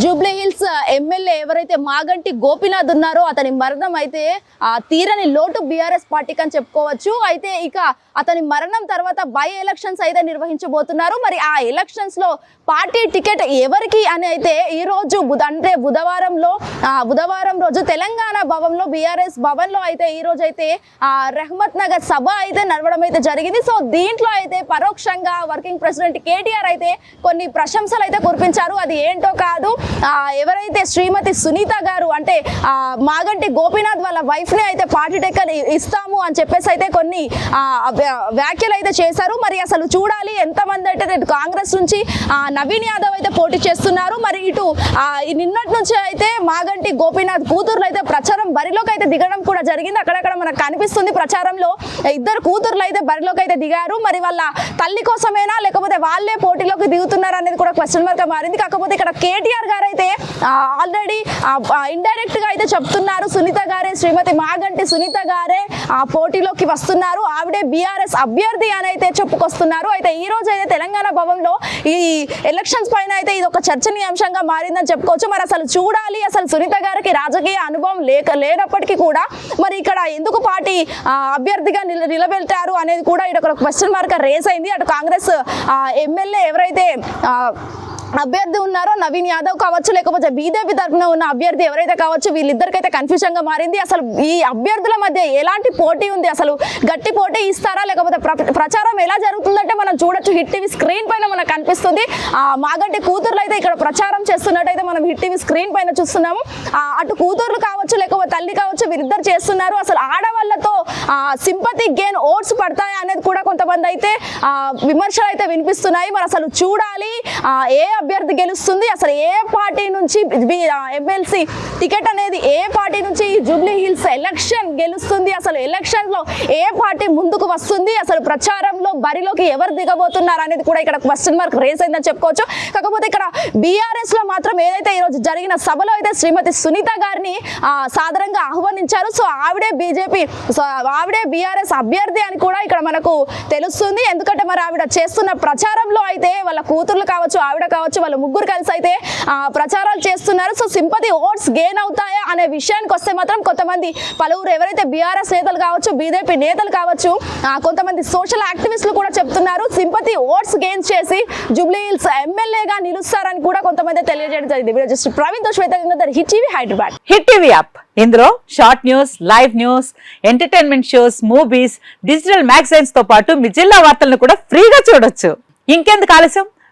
Jubilee Hills MLA ఎవరైతే మాగంటి గోపీనాథ్ ఉన్నారో అతని మరణం అయితే ఆ తీరని లోటు బీఆర్ఎస్ పార్టీకి అని చెప్పుకోవచ్చు. అయితే ఇక అతని మరణం తర్వాత బై ఎలక్షన్స్ అయితే నిర్వహించబోతున్నారు. మరి ఆ ఎలక్షన్స్లో పార్టీ టికెట్ ఎవరికి అని అయితే ఈ రోజు అంటే బుధవారంలో ఆ బుధవారం రోజు తెలంగాణ భవన్లో బీఆర్ఎస్ భవన్లో అయితే ఈ రోజు అయితే ఆ రెహమత్ నగర్ సభ అయితే నడవడం అయితే జరిగింది. సో దీంట్లో అయితే పరోక్షంగా వర్కింగ్ ప్రెసిడెంట్ కేటీఆర్ అయితే కొన్ని ప్రశంసలు అయితే కురిపించారు. అది ఏంటో కాదు. ఎవరైతే శ్రీమతి సునీత గారు అంటే మాగంటి గోపీనాథ్ వాళ్ళ వైఫ్ని అయితే పార్టీ అని ఇస్తాము అని చెప్పేసి అయితే కొన్ని వ్యాఖ్యలు అయితే చేశారు. మరి అసలు చూడాలి ఎంతమంది అయితే కాంగ్రెస్ నుంచి ఆ, నవీన్ యాదవ్ అయితే పోటీ చేస్తున్నారు. మరి ఇటు నిన్నటి నుంచి అయితే మాగంటి గోపీనాథ్ కూతుర్లు అయితే ప్రచారం బరిలోకి అయితే దిగడం కూడా జరిగింది. అక్కడక్కడ మనకు కనిపిస్తుంది ప్రచారంలో. ఇద్దరు కూతుర్లు అయితే బరిలోకి అయితే దిగారు. మరి వాళ్ళ తల్లి కోసమేనా లేకపోతే వాళ్ళే పోటీలోకి దిగుతున్నారు అనేది కూడా క్వశ్చన్ మార్క్ మారింది. కాకపోతే ఇక్కడ కేటీఆర్ గారు అయితే ఆల్రెడీ ఇండైరెక్ట్గా అయితే చెప్తున్నారు సునీత గారే శ్రీమతి మాగంటి సునీత గారే ఆ పోటీలోకి వస్తున్నారు. ఆవిడే బీఆర్ఎస్ అభ్యర్థి అని అయితే చెప్పుకొస్తున్నారు. అయితే ఈ రోజు అయితే తెలంగాణ భవన్లో ఈ ఎలక్షన్స్ పైన అయితే ఇది ఒక చర్చనీయాంశంగా మారిందని చెప్పుకోవచ్చు. మరి అసలు చూడాలి అసలు సునీత గారికి రాజకీయ అనుభవం లేక లేనప్పటికీ కూడా మరి ఇక్కడ ఎందుకు పార్టీ అభ్యర్థిగా నిల నిలబెట్టారు అనేది కూడా ఇక్కడ ఒక క్వశ్చన్ మార్క్ రేస్ అయింది. అటు కాంగ్రెస్ ఎమ్మెల్యే ఎవరైతే అభ్యర్థి ఉన్నారో నవీన్ యాదవ్ కావచ్చు లేకపోతే బీజేపీ తరఫున ఉన్న అభ్యర్థి ఎవరైతే కావచ్చు వీళ్ళిద్దరికైతే కన్ఫ్యూజన్గా మారింది. అసలు ఈ అభ్యర్థుల మధ్య ఎలాంటి పోటీ ఉంది? అసలు గట్టి పోటీ ఇస్తారా లేకపోతే ప్రచారం ఎలా జరుగుతుందంటే మనం చూడొచ్చు. హిట్ టీవీ స్క్రీన్ పైన మనకు కనిపిస్తుంది. ఆ మాగంటి కూతుర్లు అయితే ఇక్కడ ప్రచారం చేస్తున్నట్టయితే మనం హిట్ టీవీ స్క్రీన్ పైన చూస్తున్నాము. అటు కూతుర్లు కావచ్చు లేకపోతే తల్లి కావచ్చు వీరిద్దరు చేస్తున్నారు. అసలు ఆడవాళ్ళతో సింపతి గేన్ ఓట్స్ పడతాయా అనేది కూడా కొంతమంది అయితే ఆ, విమర్శలు అయితే వినిపిస్తున్నాయి. మరి అసలు చూడాలి ఏ అభ్యర్థి గెలుస్తుంది. అసలు ఏ పార్టీ నుంచి ఎమ్మెల్సీ టికెట్ అనేది ఏ పార్టీ నుంచి ఈ జూబ్లీ హిల్స్ ఎలక్షన్ గెలుస్తుంది? అసలు ఎలక్షన్లో ఏ పార్టీ ముందుకు వస్తుంది? అసలు ప్రచారంలో బరిలోకి ఎవరు దిగబోతున్నారు అనేది కూడా ఇక్కడ క్వశ్చన్ మార్క్ రేస్ అయిందని చెప్పుకోవచ్చు. కాకపోతే ఇక్కడ బీఆర్ఎస్లో మాత్రం ఏదైతే ఈ రోజు జరిగిన సభలో అయితే శ్రీమతి సునీత గారిని సాధారణంగా ఆహ్వానించారు. సో ఆవిడే బీజేపీ సో ఆవిడే బీఆర్ఎస్ అభ్యర్థి అని కూడా ఇక్కడ మనకు తెలుస్తుంది. ఎందుకంటే మరి ఆవిడ చేస్తున్న ప్రచారంలో అయితే వాళ్ళ కూతుర్లు కావచ్చు ఆవిడ కావచ్చు వాళ్ళ ముగ్గురు కలిసి అయితే ప్రచారాలు చేస్తున్నారు. సో సింపతి ఓట్స్ గెయిన్ అవుతాయా అనే విషయానికి వస్తే మాత్రం కొంతమంది పలువురు ఎవరైతే బీఆర్ఎస్ నేతలు కావచ్చు బీజేపీ నేతలు కావచ్చు కొంతమంది సోషల్ యాక్టివిస్టులు కూడా చెప్తున్నారు. సింపతి ఓట్స్ గెయిన్ చేసి జూబ్లీ హిల్స్ ఎమ్మెల్యేగా నిలుస్తారని కూడా కొంతమంది తెలియజేయడం జరిగింది. Just ప్రవీణ్తో Shweta Gangadhar hit TV Hyderabad hit TV app ఇందులో short news live news entertainment shows movies digital మ్యాగజైన్స్తో పాటు మీ జిల్లా వార్తలను కూడా ఫ్రీగా చూడొచ్చు. ఇంకెందుకు ఆలస్యం?